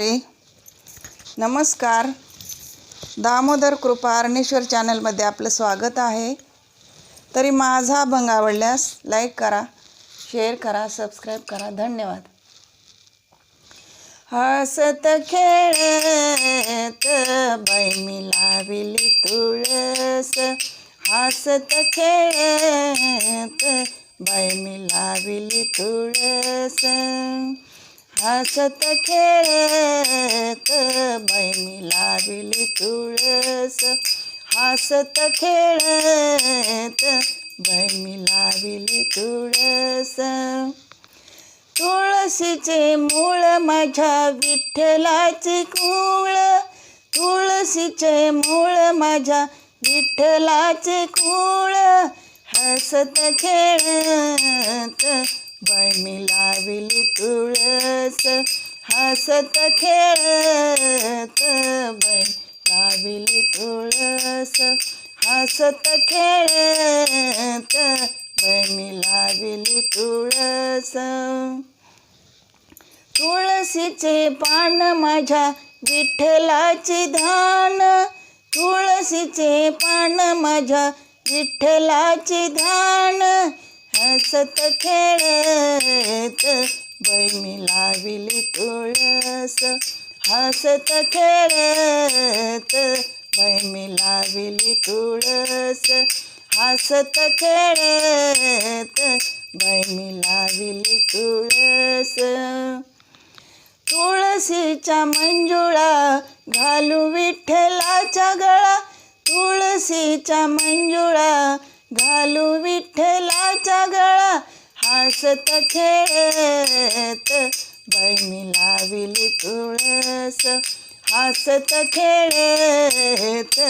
हरी नमस्कार. दामोदर कृपा अरणेश्वर चॅनलमध्ये आपलं स्वागत आहे. तरी माझा भंग आवडल्यास लाईक करा शेअर करा सबस्क्राईब करा. धन्यवाद. हसत खेळत बाई मिलाविली तुळस. हसत खेळत बाई मिलाविली तुळस. हसत खेळत बैमी मी लाविली तुळस. हसत खेळत बाई मी लाविली तुळस. तुळशीचे मूळ माझ्या विठ्ठलाची कुळ. तुळशीचे मूळ माझ्या विठ्ठलाचे कुळ. हसत खेळत बाई लाविली तुळस हसत खेळत. बाई लाविली तुळस हसत खेळत. बाई लाविली तुळस. तुळशीचे पान माझ्या विठ्ठलाचे धान. तुळशीचे पान माझ्या विठ्ठलाचे धान. हसत खेळत बाई विली लाविली तुळस. हसत खेळत बाई विली लाविली तुळस. हसत खेळत बाई विली लाविली तुळस. तुळशीच्या मंजुळा घालू विठ्ठलाच्या गळा. तुळशीच्या मंजुळा घालू विठ्ठलाच्या गळा हसत खेळत. बाई मी लाविली तुळस हसत खेळत.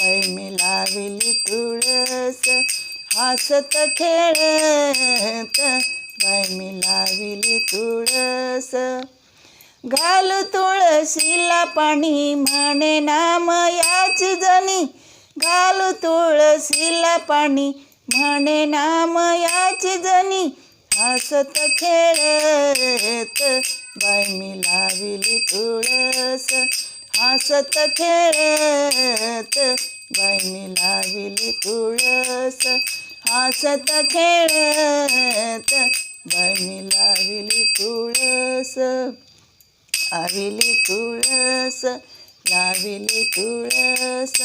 बाई मी लाविली तुळस हसत खेळत. बाई मी लाविली तुळस. घालू तुळशीला पाणी म्हणे नाम याची जणी. घालू तुळशीला पाणी. म्हणे नाम याची जणी हसत खेळत बाई मी लाविली तुळस. हसत खेळत बाई मी लाविली तुळस. हसत खेळत बाई मी लाविली तुळस. लाविली तुळस लाविली तुळस.